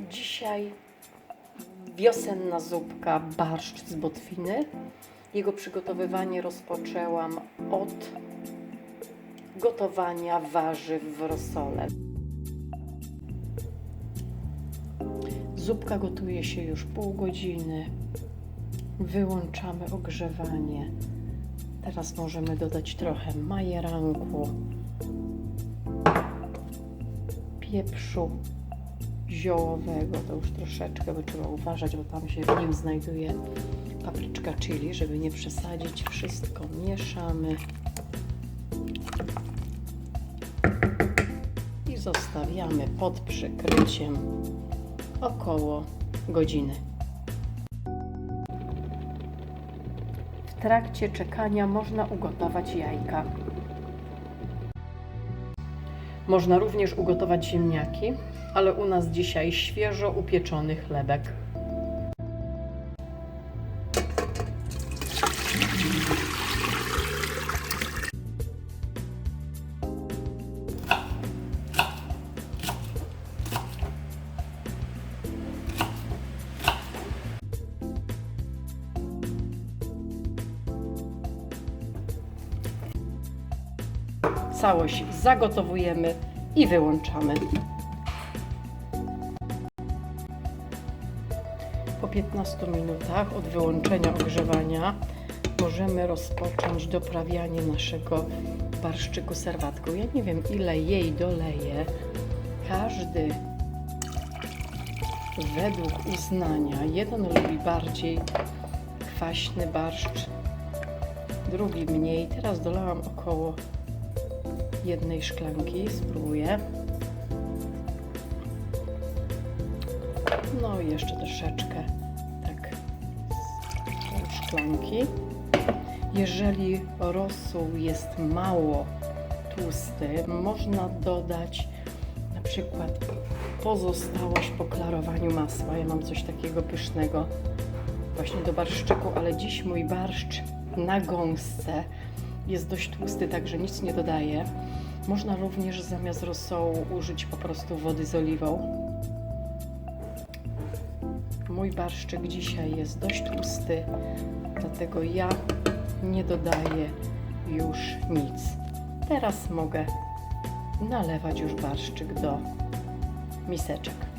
Dzisiaj wiosenna zupka barszcz z botwiny. Jego przygotowywanie rozpoczęłam od gotowania warzyw w rosole. Zupka gotuje się już pół godziny. Wyłączamy ogrzewanie. Teraz możemy dodać trochę majeranku, pieprzu ziołowego, to już troszeczkę, bo trzeba uważać, bo tam się w nim znajduje papryczka chili, żeby nie przesadzić. Wszystko mieszamy i zostawiamy pod przykryciem około godziny. W trakcie czekania można ugotować jajka. Można również ugotować ziemniaki, ale u nas dzisiaj świeżo upieczony chlebek. Całość zagotowujemy i wyłączamy. Po 15 minutach od wyłączenia ogrzewania możemy rozpocząć doprawianie naszego barszczyku serwatką. Ja nie wiem ile jej doleję. Każdy według uznania. Jeden lubi bardziej kwaśny barszcz, drugi mniej. Teraz dolałam około jednej szklanki. Spróbuję. No i jeszcze troszeczkę, tak, z szklanki. Jeżeli rosół jest mało tłusty, można dodać na przykład pozostałość po klarowaniu masła. Ja mam coś takiego pysznego właśnie do barszczyku, ale dziś mój barszcz na gąsce jest dość tłusty, także nic nie dodaję. Można również zamiast rosołu użyć po prostu wody z oliwą. Mój barszczyk dzisiaj jest dość tłusty, dlatego ja nie dodaję już nic. Teraz mogę nalewać już barszczyk do miseczek.